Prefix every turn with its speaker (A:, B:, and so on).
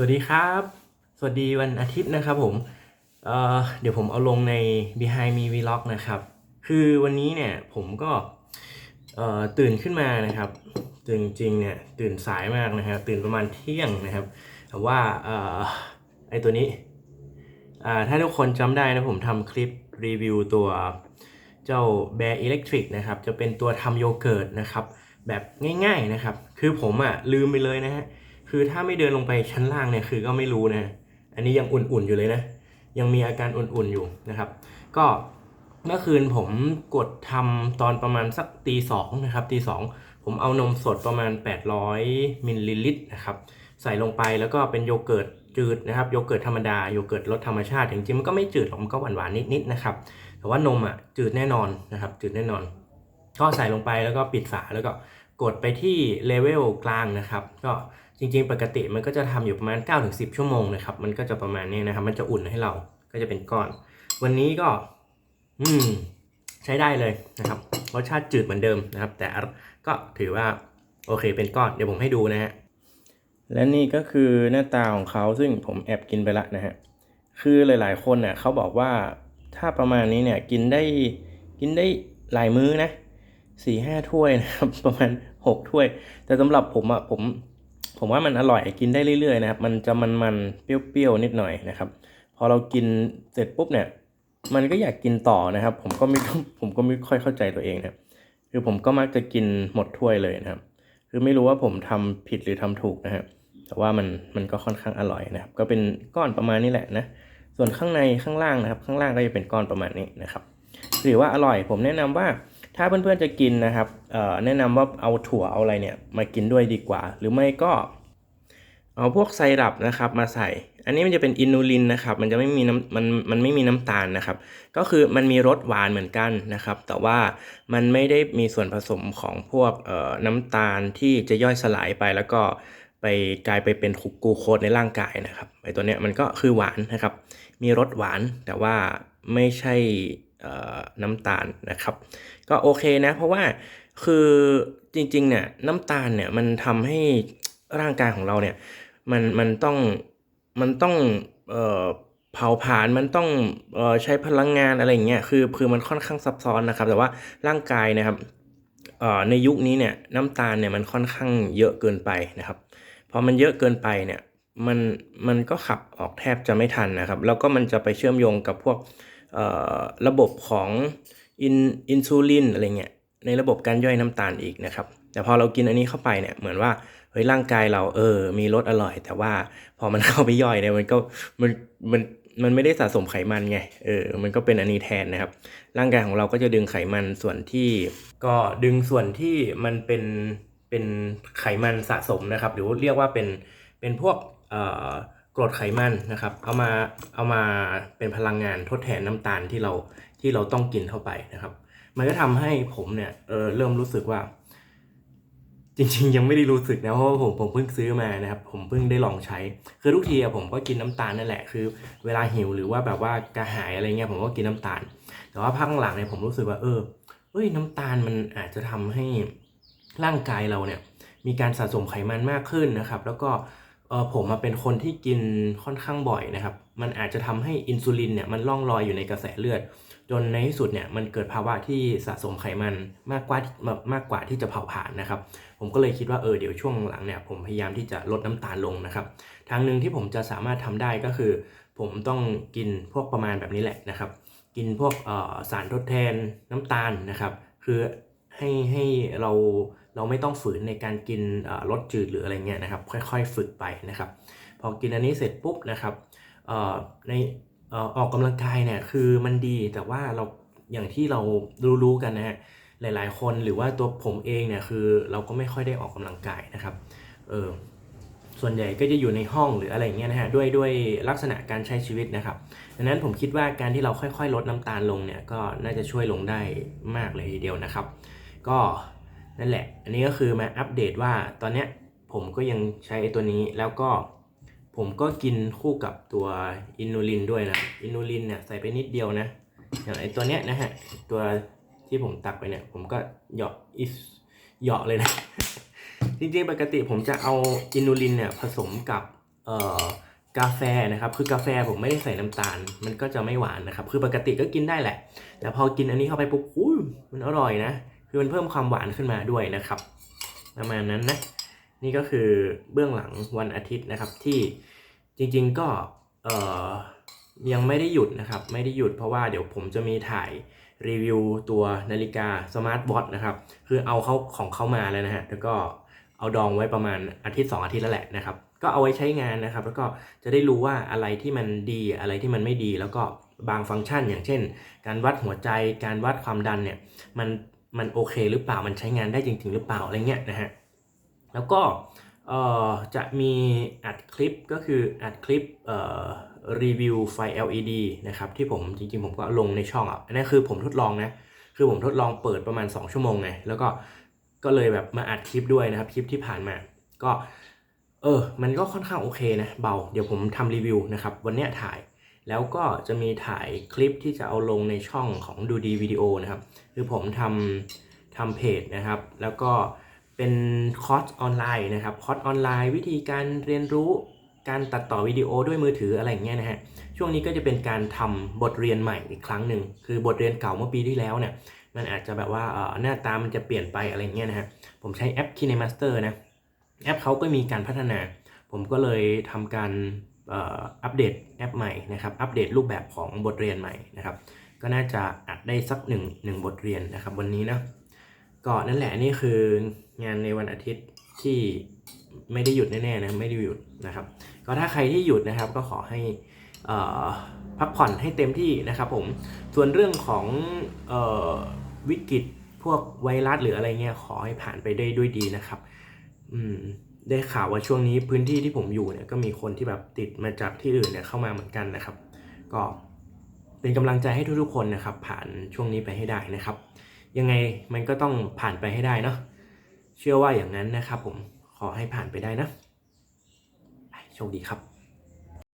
A: สวัสดีครับ สวัสดีวันอาทิตย์นะครับผมเเดี๋ยวผมเอาลงใน Behind Me Vlog นะครับ คือวันนี้เนี่ยผมก็ตื่นขึ้นมานะครับตื่นจริงเนี่ยตื่นสายมากนะครับ ตื่นประมาณเที่ยงนะครับแต่ว่าออไอตัวนี้ถ้าทุกคนจำได้นะผมทำคลิปรีวิวตัวเจ้า Bear Electric นะครับ จะเป็นตัวทำโยเกิร์ตนะครับ แบบง่ายๆนะครับ คือผมอะลืมไปเลยนะฮะ คือถ้าไม่เดินลงไปชั้นล่างเนี่ยคือก็ไม่รู้นะ อันนี้ยังอุ่นๆอยู่เลยนะ ยังมีอาการอุ่นๆอยู่นะครับ ก็เมื่อคืนผมกดทำตอนประมาณสักตีสองนะครับตีสองผมเอานมสดประมาณ 800มิลลิลิตรนะครับใส่ลงไปแล้วก็เป็นโยเกิร์ตจืดนะครับโยเกิร์ตธรรมดาโยเกิร์ตรสธรรมชาติจริงๆมันก็ไม่จืดหรอกมันก็หวานๆนิดๆนะครับแต่ว่านมอะจืดแน่นอนนะครับจืดแน่นอน ก็ใส่ลงไปแล้วก็ปิดฝาแล้วก็กดไปที่เลเวลกลางนะครับ ก็ จริงๆ ปกติมันก็จะทำอยู่ประมาณ 9-10 ชั่วโมงนะครับ มันก็จะประมาณนี้นะครับ มันจะอุ่นให้เรา ก็จะเป็นก้อน วันนี้ก็ อืม ใช้ได้เลยนะครับ รสชาติจืดเหมือนเดิมนะครับ แต่ก็ถือว่าโอเคเป็นก้อน เดี๋ยวผมให้ดูนะฮะ และนี่ก็คือหน้าตาของเขาซึ่งผมแอบกินไปละนะฮะ คือหลายๆ คนเน่ะเขาบอกว่าถ้าประมาณนี้เนี่ยกินได้กินได้หลายมื้อนะสี่ห้าถ้วยนะครับ ประมาณหกถ้วย แต่สำหรับผมอะผม ผมว่ามันอร่อยกินได้เรื่อยๆนะครับมันจะมันๆเปรี้ยวๆนิดหน่อยนะครับ พอเรากินเสร็จปุ๊บเนี่ย มันก็อยากกินต่อนะครับ ผมก็ไม่ผมก็ไม่ค่อยเข้าใจตัวเองนะคือผมก็มักจะกินหมดถ้วยเลยนะครับ คือไม่รู้ว่าผมทำผิดหรือทำถูกนะครับแต่ว่ามันมันก็ค่อนข้างอร่อยนะครับ ก็เป็นก้อนประมาณนี้แหละนะส่วนข้างในข้างล่างนะครับ ข้างล่างก็จะเป็นก้อนประมาณนี้นะครับถือว่าอร่อยผมแนะนำว่า ถ้าเพื่อนๆจะกินนะครับแนะนำว่าเอาถั่วเอาอะไรเนี่ยมากินด้วยดีกว่า หรือไม่ก็เอาพวกไซรัปนะครับมาใส่ อันนี้มันจะเป็นอินูลินนะครับ มันจะไม่มีน้ำมันมันไม่มีน้ำตาลนะครับ ก็คือมันมีรสหวานเหมือนกันนะครับ แต่ว่ามันไม่ได้มีส่วนผสมของพวกน้ำตาลที่จะย่อยสลายไปแล้วก็ไปกลายไปเป็นกลูโคสในร่างกายนะครับไอตัวเนี้ยมันก็คือหวานนะครับ มีรสหวานแต่ว่าไม่ใช่ น้ำตาลนะครับ ก็โอเคนะ เพราะว่าคือจริงๆเนี่ยน้ำตาลเนี่ยมันทำให้ร่างกายของเราเนี่ยมันมันต้องมันต้องเผาผลาญมันต้องออใช้พลังงานอะไรอย่างเงี้ยคือคือมันค่อนข้างซับซ้อนนะครับ แต่ว่าร่างกายนะครับในยุคนี้เนี่ยน้ำตาลเนี่ยมันค่อนข้างเยอะเกินไปนะครับพอมันเยอะเกินไปเนี่ยมันมันก็ขับออกแทบจะไม่ทันนะครับ แล้วก็มันจะไปเชื่อมโยงกับพวก ระบบของอินอินซูลินอะไรเงี้ยในระบบการย่อยน้ำตาลอีกนะครับ แต่พอเรากินอันนี้เข้าไปเนี่ยเหมือนว่าเฮ้ยร่างกายเราเออ มีรสอร่อย แต่ว่าพอมันเข้าไปย่อยเนี่ยมันก็มันมันมันไม่ได้สะสมไขมันไง เออ มันก็เป็นอันนี้แทนนะครับ ร่างกายของเราก็จะดึงไขมันส่วนที่ ก็ดึงส่วนที่มันเป็นเป็นไขมันสะสมนะครับ หรือเรียกว่าเป็นเป็นพวกเอ่อ กรดไขมันนะครับ เอามาเอามาเป็นพลังงานทดแทนน้ำตาลที่เราที่เราต้องกินเข้าไปนะครับ มันก็ทำให้ผมเนี่ยเออเริ่มรู้สึกว่า จริงๆ ยังไม่ได้รู้สึกนะเพราะว่าผมผมเพิ่งซื้อมานะครับ ผมเพิ่งได้ลองใช้ คือทุกทีอะผมก็กินน้ำตาลนั่นแหละคือ เวลาหิวหรือว่าแบบว่ากระหายอะไรเงี้ยผมก็กินน้ำตาล แต่ว่าพักหลังเนี่ยผมรู้สึกว่าเออเฮ้ยน้ำตาลมันอาจจะทำให้ร่างกายเราเนี่ย มีการสะสมไขมันมากขึ้นนะครับ แล้วก็ เออผมมาเป็นคนที่กินค่อนข้างบ่อยนะครับ มันอาจจะทำให้อินซูลินเนี่ยมันล่องลอยอยู่ในกระแสเลือด จนในที่สุดเนี่ยมันเกิดภาวะที่สะสมไขมันมากกว่าแบบมากกว่าที่จะเผาผลาญนะครับ ผมก็เลยคิดว่าเออเดี๋ยวช่วงหลังเนี่ยผมพยายามที่จะลดน้ำตาลลงนะครับ ทางหนึ่งที่ผมจะสามารถทำได้ก็คือ ผมต้องกินพวกประมาณแบบนี้แหละนะครับ กินพวกออสารทดแทนน้ำตาลนะครับ คือให้ให้เรา เราไม่ต้องฝืนในการกินรสจืดหรืออะไรเงี้ยนะครับ ค่อยๆ ฝึกไปนะครับ พอกินอันนี้เสร็จปุ๊บนะครับในออออกกำลังกายเนี่ยคือมันดีแต่ว่าเราอย่างที่เรารู้ๆกันนะฮะหลายๆ คนหรือว่าตัวผมเองเนี่ยคือเราก็ไม่ค่อยได้ออกกำลังกายนะครับเออส่วนใหญ่ก็จะอยู่ในห้องหรืออะไรเงี้ยนะฮะด้วยด้วยลักษณะการใช้ชีวิตนะครับดังนั้นผมคิดว่าการที่เราค่อยๆ ลดน้ำตาลลงเนี่ยก็น่าจะช่วยลงได้มากเลยทีเดียวนะครับ ก็ นั่นแหละ อันนี้ก็คือมาอัปเดตว่าตอนเนี้ยผมก็ยังใช้ตัวนี้แล้วก็ผมก็กินคู่กับตัวอินูลินด้วยนะ อินูลินเนี่ยใส่ไปนิดเดียวนะ อย่างไอตัวเนี้ยนะฮะ ตัวที่ผมตักไปเนี่ย ผมก็เหยาะอิสเหยาะเลยนะ จริงๆ ปกติผมจะเอาอินูลินเนี่ยผสมกับเอ่อกาแฟนะครับ คือกาแฟผมไม่ได้ใส่น้ำตาล มันก็จะไม่หวานนะครับ คือปกติก็กินได้แหละ แต่พอกินอันนี้เข้าไปปุ๊บอุ้ยมันอร่อยนะ คือมันเพิ่มความหวานขึ้นมาด้วยนะครับ ประมาณนั้นนะนี่ก็คือเบื้องหลังวันอาทิตย์นะครับที่จริงๆก็เอ่อยังไม่ได้หยุดนะครับ ไม่ได้หยุดเพราะว่าเดี๋ยวผมจะมีถ่ายรีวิวตัวนาฬิกาสมาร์ทวอทนะครับ คือเอาเขาของเขามาแล้วนะฮะแล้วก็เอาดองไว้ประมาณอาทิตย์ 2 อาทิตย์แล้วแหละนะครับ ก็เอาไว้ใช้งานนะครับ แล้วก็จะได้รู้ว่าอะไรที่มันดีอะไรที่มันไม่ดี แล้วก็บางฟังก์ชัน อย่างเช่น การวัดหัวใจการวัดความดันเนี่ยมัน มันโอเคหรือเปล่ามันใช้งานได้จริง ๆ หรือเปล่าอะไรเงี้ยนะฮะแล้วก็จะมีอัดคลิปก็คืออัดคลิปรีวิวไฟ LED นะครับที่ผมจริงๆ ผมก็ลงในช่องอะอันนี้คือผมทดลองนะคือผมทดลองเปิดประมาณ 2 ชั่วโมงไงแล้วก็ก็เลยแบบมาอัดคลิปด้วยนะครับคลิปที่ผ่านมาก็เออมันก็ค่อนข้างโอเคนะเบาเดี๋ยวผมทำรีวิวนะครับวันเนี้ยถ่าย แล้วก็จะมีถ่ายคลิปที่จะเอาลงในช่องของดูดีวิดีโอนะครับ คือผมทำทำเพจนะครับ แล้วก็เป็นคอร์สออนไลน์นะครับ คอร์สออนไลน์ วิธีการเรียนรู้การตัดต่อวิดีโอด้วยมือถืออะไรอย่างเงี้ยนะฮะ ช่วงนี้ก็จะเป็นการทำบทเรียนใหม่อีกครั้งหนึ่ง คือบทเรียนเก่าเมื่อปีที่แล้วเนี่ย มันอาจจะแบบว่าหน้าตามันจะเปลี่ยนไปอะไรเงี้ยนะฮะ ผมใช้แอป KineMaster นะ แอปเขาก็มีการพัฒนา ผมก็เลยทำการ อัปเดตแอปใหม่นะครับ อัปเดตรูปแบบของบทเรียนใหม่นะครับ ก็น่าจะอัดได้สักหนึ่งหนึ่งบทเรียนนะครับวันนี้นะก็นั่นแหละนี่คืองานในวันอาทิตย์ที่ไม่ได้หยุดแน่ๆนะไม่ได้หยุดนะครับ ก็ถ้าใครที่หยุดนะครับก็ขอให้พักผ่อนให้เต็มที่นะครับผมส่วนเรื่องของออวิกฤตพวกไวรัสหรืออะไรเงี้ยขอให้ผ่านไปได้ด้วยดีนะครับ อืม ได้ข่าวว่าช่วงนี้พื้นที่ที่ผมอยู่เนี่ยก็มีคนที่แบบติดมาจากที่อื่นเนี่ยเข้ามาเหมือนกันนะครับ ก็เป็นกำลังใจให้ทุกๆคนนะครับ ผ่านช่วงนี้ไปให้ได้นะครับ ยังไงมันก็ต้องผ่านไปให้ได้เนาะเชื่อว่าอย่างนั้นนะครับ ผมขอให้ผ่านไปได้นะโชคดีครับ